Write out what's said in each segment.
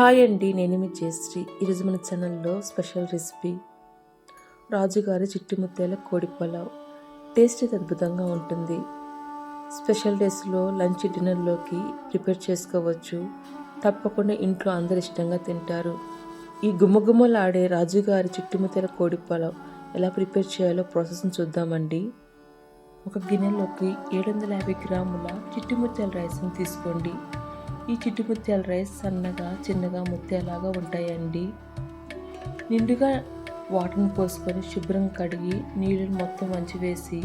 Hi అండి నేను మీ జయశ్రీ. ఈరోజు మన ఛానల్లో స్పెషల్ రెసిపీ రాజుగారి చిట్టుముత్యాల కోడి పలావ్. టేస్ట్ అద్భుతంగా ఉంటుంది. స్పెషల్ డేస్లో లంచ్ డిన్నర్లోకి ప్రిపేర్ చేసుకోవచ్చు. తప్పకుండా ఇంట్లో అందరు ఇష్టంగా తింటారు. ఈ గుమ్మగుమ్మలాడే రాజుగారి చిట్టుముత్యాల కోడి పలావ్ ఎలా ప్రిపేర్ చేయాలో ప్రాసెస్ని చూద్దామండి. ఒక గిన్నెలోకి ఏడు వందల యాభై గ్రాముల చిట్టుముత్యాల రైస్ని తీసుకోండి. ఈ చిట్టుముత్యాల రైస్ సన్నగా చిన్నగా ముత్యాలాగా ఉంటాయండి. నిండుగా వాటర్ని పోసుకొని శుభ్రం కడిగి నీళ్ళని మొత్తం వంచి వేసి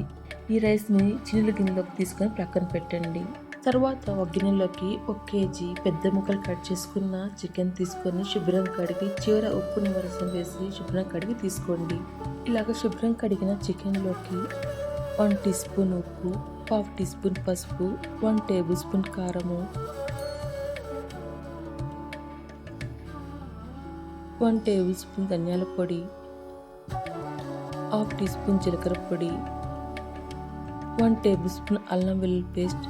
ఈ రైస్ని చిన్న గిన్నెలోకి తీసుకొని ప్రక్కన పెట్టండి. తర్వాత ఒక గిన్నెలోకి ఒక కేజీ పెద్ద ముక్కలు కట్ చేసుకున్న చికెన్ తీసుకొని శుభ్రం కడిగి చివర ఉప్పు నిమ్మరసం వేసి శుభ్రం కడిగి తీసుకోండి. ఇలాగ శుభ్రం కడిగిన చికెన్లోకి వన్ టీ స్పూన్ ఉప్పు హాఫ్ టీ స్పూన్ పసుపు వన్ టేబుల్ స్పూన్ కారము వన్ టేబుల్ స్పూన్ ధనియాల పొడి హాఫ్ టీ స్పూన్ జీలకర్ర పొడి వన్ టేబుల్ స్పూన్ అల్లం వెల్లుల్లి పేస్ట్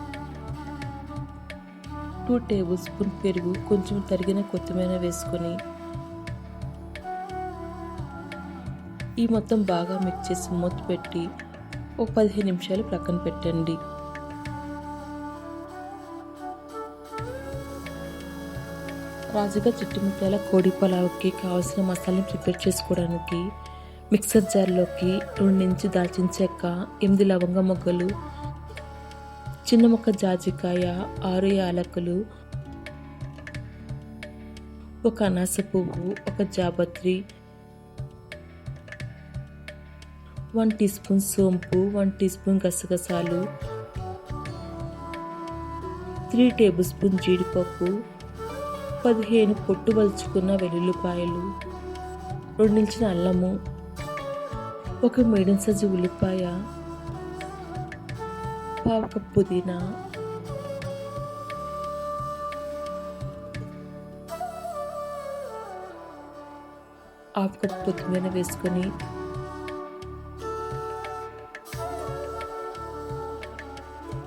టూ టేబుల్ స్పూన్ పెరుగు కొంచెం తరిగిన కొత్తిమీర వేసుకొని ఈ మొత్తం బాగా మిక్స్ చేసి మూత పెట్టి ఒక పదిహేను నిమిషాలు ప్రక్కన పెట్టండి. రాజుగా చిట్టుముత్యాల కోడి పలావ్కి కావాల్సిన మసాలాని ప్రిపేర్ చేసుకోవడానికి మిక్సర్ జార్లోకి రెండు నుంచి దాల్చిన చెక్క ఎనిమిది లవంగ మొగ్గలు చిన్న మొక్క జాజికాయ ఆరు యాలకులు ఒక అనాస పువ్వు ఒక జాపత్రి వన్ టీ స్పూన్ సోంపు వన్ టీ స్పూన్ గసగసాలు త్రీ టేబుల్ స్పూన్ జీడిపప్పు పదిహేను పొట్టు వలుచుకున్న వెల్లుల్లిపాయలు రెండించిన అల్లము ఒక మీడియం సైజు ఉల్లిపాయ పావు పుదీనా హాఫ్ కప్ కొత్తిమీర వేసుకొని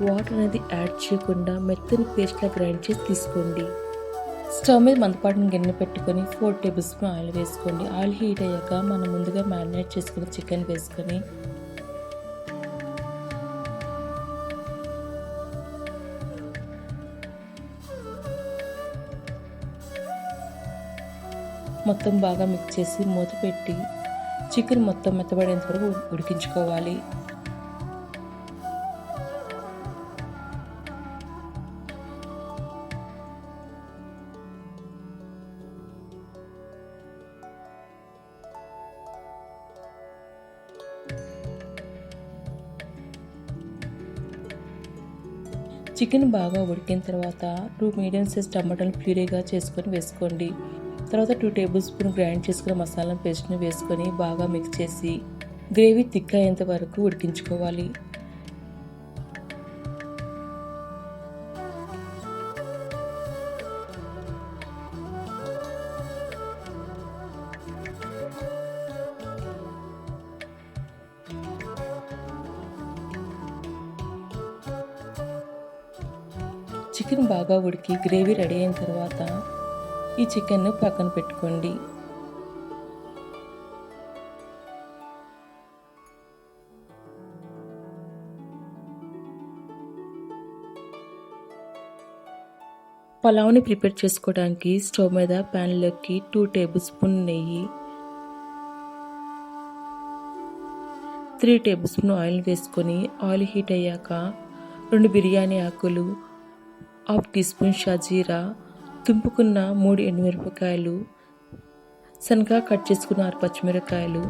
వాటర్ అనేది యాడ్ చేయకుండా మెత్తని పేస్ట్లా గ్రైండ్ చేసి తీసుకోండి. స్టవ్ మీద మందపాటిని గిన్నె పెట్టుకొని ఫోర్ టేబుల్ స్పూన్ ఆయిల్ వేసుకోండి. ఆయిల్ హీట్ అయ్యాక మనం ముందుగా మ్యారినేట్ చేసుకున్న చికెన్ వేసుకొని మొత్తం బాగా మిక్స్ చేసి మూత పెట్టి చికెన్ మొత్తం మెత్తబడేంత వరకు ఉడికించుకోవాలి. చికెన్ బాగా ఉడికిన తర్వాత టూ మీడియం సైజ్ టమాటాలు ప్యూరీగా చేసుకొని వేసుకోండి. తర్వాత టూ టేబుల్ స్పూన్ గ్రైండ్ చేసుకున్న మసాలా పేస్ట్ని వేసుకొని బాగా మిక్స్ చేసి గ్రేవీ థిక్ అయ్యేంత వరకు ఉడికించుకోవాలి. చికెన్ బాగా ఉడికి గ్రేవీ రెడీ అయిన తర్వాత ఈ చికెన్ను పక్కన పెట్టుకోండి. పలావ్ని ప్రిపేర్ చేసుకోవడానికి స్టవ్ మీద ప్యాన్లోకి టూ టేబుల్ స్పూన్ నెయ్యి త్రీ టేబుల్ స్పూన్ ఆయిల్ వేసుకొని ఆయిల్ హీట్ అయ్యాక రెండు బిర్యానీ ఆకులు హాఫ్ టీ స్పూన్ షాజీరా తుంపుకున్న మూడు ఎండుమిరపకాయలు సన్నగా కట్ చేసుకున్న ఆరు పచ్చిమిరపకాయలు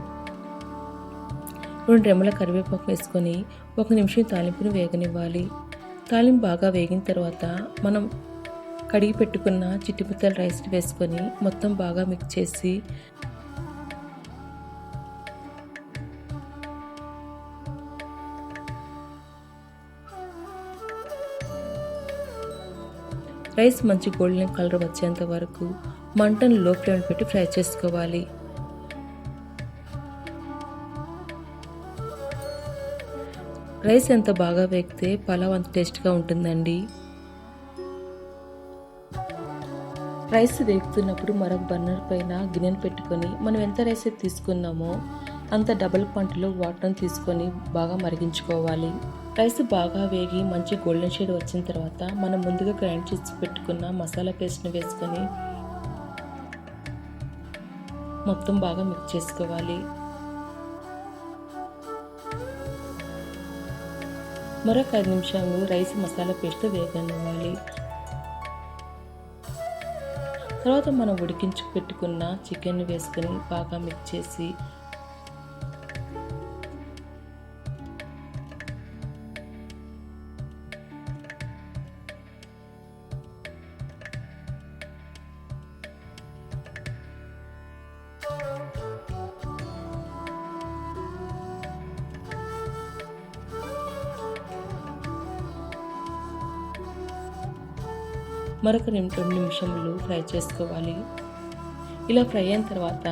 రెండు రెమ్మల కరివేపాకు వేసుకొని ఒక నిమిషం తాలింపును వేగనివ్వాలి. తాలింపు బాగా వేగిన తర్వాత మనం కడిగి పెట్టుకున్న చిట్టిపుత్తల రైస్ని వేసుకొని మొత్తం బాగా మిక్స్ చేసి రైస్ మంచి గోల్డెన్ కలర్ వచ్చేంత వరకు మంటను లో ఫ్లేమ్ పెట్టి ఫ్రై చేసుకోవాలి. రైస్ ఎంత బాగా వేగితే పలావ్ అంత టేస్ట్గా ఉంటుందండి. రైస్ వేగుతున్నప్పుడు మరొక బర్నర్ పైన గిన్నెను పెట్టుకొని మనం ఎంత రైస్ తీసుకున్నామో అంత డబుల్ పంటలో వాటర్ని తీసుకొని బాగా మరిగించుకోవాలి. రైస్ బాగా వేగి మంచి గోల్డెన్ షేడ్ వచ్చిన తర్వాత మనం ముందుగా గ్రైండ్ చేసి పెట్టుకున్న మసాలా పేస్ట్ని వేసుకొని మొత్తం బాగా మిక్స్ చేసుకోవాలి. మరొక ఐదు నిమిషాలు రైస్ మసాలా పేస్ట్ వేగనివ్వాలి. తర్వాత మనం ఉడికించి పెట్టుకున్న చికెన్ వేసుకొని బాగా మిక్స్ చేసి మరొక రెండు నిమిషములు ఫ్రై చేసుకోవాలి. ఇలా ఫ్రై అయిన తర్వాత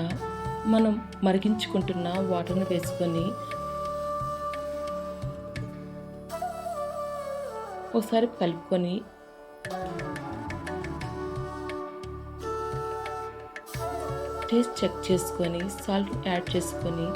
మనం మరిగించుకుంటున్న వాటర్ని వేసుకొని ఒకసారి కలుపుకొని టేస్ట్ చెక్ చేసుకొని సాల్ట్ యాడ్ చేసుకొని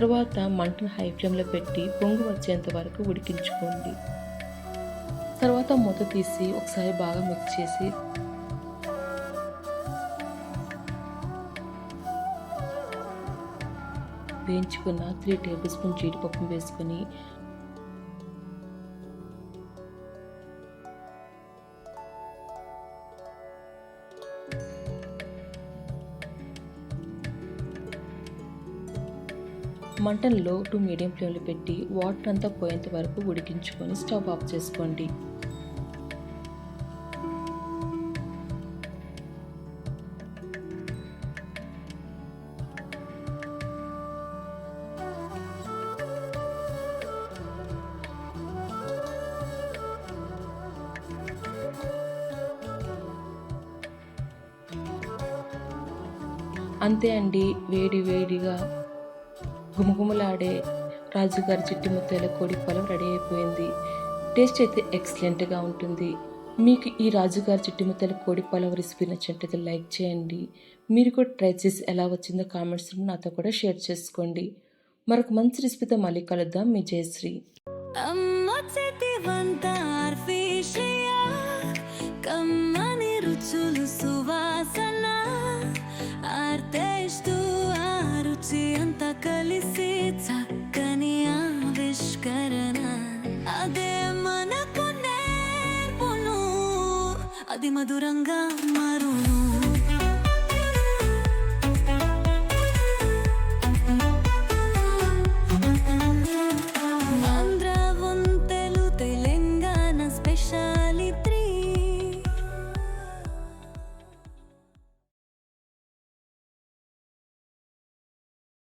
తర్వాత మంటను హై ఫ్లేమ్లో పెట్టి పొంగు వచ్చేంత వరకు ఉడికించుకోండి. తర్వాత మూత తీసి ఒకసారి బాగా మిక్స్ చేసి వేయించుకున్న త్రీ టేబుల్ స్పూన్ జీడిపప్పు వేసుకొని మంటను లో టు మీడియం ఫ్లేమ్లో పెట్టి వాటర్ అంతా పోయేంత వరకు ఉడికించుకొని స్టవ్ ఆఫ్ చేసుకోండి. అంతే అండి వేడి వేడిగా గుమగుమలాడే రాజుగారి చిట్టి ముత్యాల కోడి పొలం రెడీ అయిపోయింది. టేస్ట్ అయితే ఎక్సలెంట్గా ఉంటుంది. మీకు ఈ రాజుగారి చిట్టి ముత్యాల కోడి పొలం రెసిపీ నచ్చినట్లయితే లైక్ చేయండి. మీరు కూడా ట్రై చేసి ఎలా వచ్చిందో కామెంట్స్లో నాతో కూడా షేర్ చేసుకోండి. మరొక మంచి రెసిపీతో మళ్ళీ కలుద్దాం. మీ జయశ్రీ.